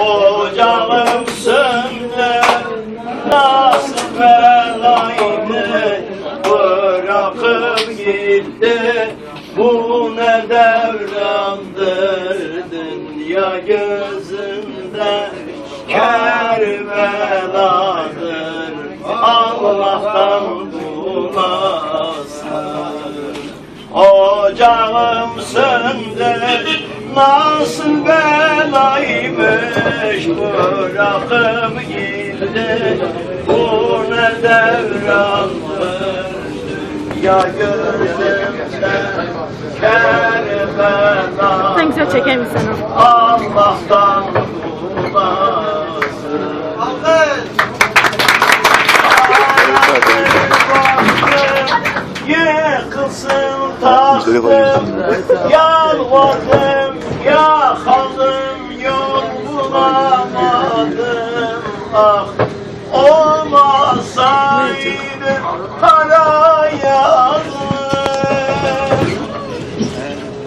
Ocağım söndü Nasıl belaydı Bırakıp gitti? Bu ne devrandır Dünya gözünde? Ker beladır Allah'tan Ocağım söndü Nasıl belaymış Bırakıp gitti Bu ne devrandır Ya gözümde Kerbela Sen güzel çeker misin onu? Allah'tan bulasın Yalvardım yakalım Yol bulamadım Ah olmasaydı Kara yazım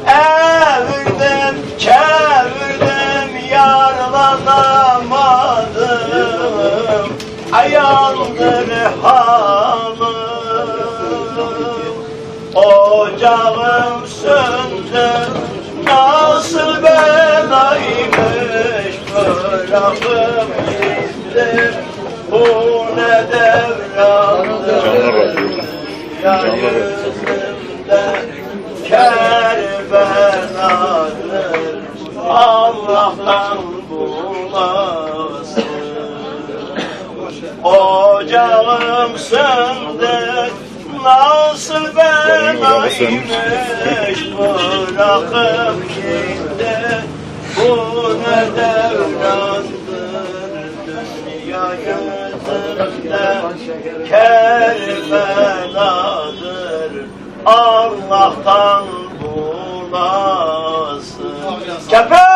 Evirdim, çevirdim, yarlanamadım Ayağımdır hanım Ocağım söndü, nasıl belaymış Bırakıp gittim, bu ne devrandır Ya yüzümde Kerbeladır Allah'tan bulasın Ocağım söndü Nasıl belaymış Bırakıp gitti Bu ne devrandır Dünya yüzünde Kerbeladır Allah'tan bulasın. Kepe!